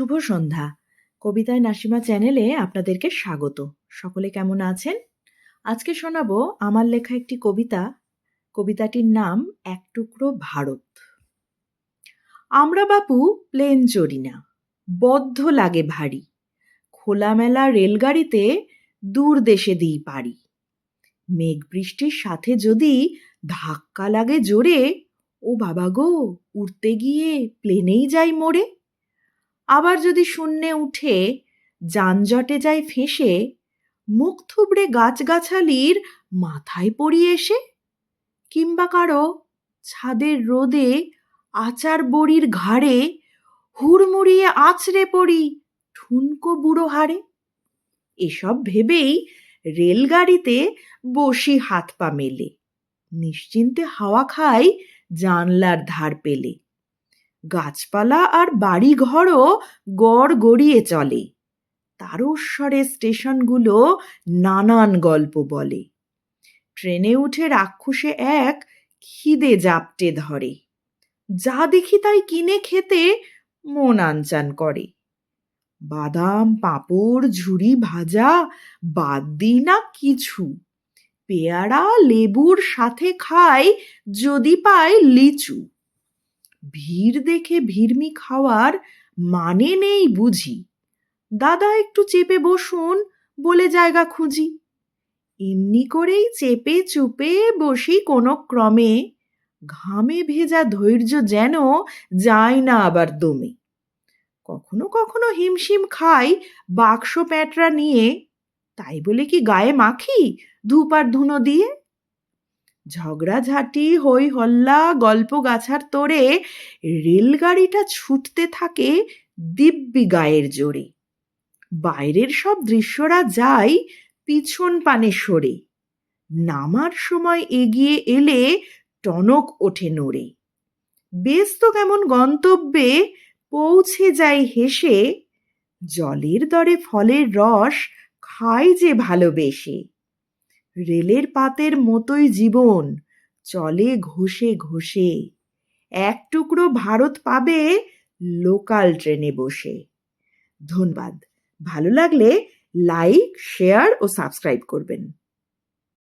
শুভ সন্ধ্যা। কবিতায় নাসিমা চ্যানেলে আপনাদেরকে স্বাগত। সকলে কেমন আছেন? আজকে শোনাবো আমার লেখা একটি কবিতা। কবিতাটির নাম, এক টুকরো ভারত। আমরা বাপু, প্লেন চড়ি না। বদ্ধ লাগে ভারী। খোলামেলা রেলগাড়িতে দূর দেশে দিই পারি মেঘ বৃষ্টির সাথে যদি ধাক্কা লাগে জোরে, ও বাবা গো, উড়তে গিয়ে প্লেনেই যাই মোড়ে। আবার যদি শূন্যে উঠে যানজটে যায় ফেঁসে, মুখ থুবড়ে গাছগাছালির মাথায় পড়ি এসে, কিংবা কারও ছাদের রোদে আচার বড়ির ঘাড়ে হুড়মুড়িয়ে আছড়ে পড়ি ঠুনকো বুড়ো হাড়ে, এসব ভেবেই রেলগাড়িতে বসি হাত পা মেলে। নিশ্চিন্তে হাওয়া খাই জানলার ধার পেলে। গাছপালা আর বাড়ি ঘরও গড় গড়িয়ে চলে। তারস্বরে স্টেশনগুলো নানান গল্প বলে। ট্রেনে উঠে রাক্ষসে এক খিদে জাপটে ধরে। যা দেখি তাই কিনে খেতে মন আনচান করে। বাদাম, পাঁপড় ঝুড়ি ভাজা, বাদ দিই না কিছু। পেয়ারা, লেবুর সাথে খাই যদি পাই লিচু। ভিড় দেখে ভিড়মি খাওয়ার মানে নেই বুঝি। দাদা একটু চেপে বসুন, বলে জায়গা খুঁজি। এমনি করেই চেপে চুপে বসি কোনো ক্রমে। ঘামে ভেজা ধৈর্য যেন যায় না আবার দমে। কখনো কখনো হিমশিম খাই বাক্স প্যাঁটরা নিয়ে। তাই বলে কি গায়ে মাখি ধূপ আর ধুনো দিয়ে? ঝগড়াঝাটি হই হল্লা গল্প গাছার তোড়ে রেলগাড়িটা ছুটতে থাকে দিব্যি গায়ের জোরে। বাইরের সব দৃশ্যরা যায় পিছন পানে সরে। নামার সময় এগিয়ে এলে টনক ওঠে নড়ে। বেশ তো কেমন গন্তব্যে পৌঁছে যায় হেসে, জলের দরে ফলের রস খাই যে ভালোবেসে। রেলের পাতের মতোই জীবন, চলে ঘষে ঘষে। এক টুকরো ভারত পাবে লোকাল ট্রেনে বসে। ধন্যবাদ। ভালো লাগলে লাইক, শেয়ার ও সাবস্ক্রাইব করবেন।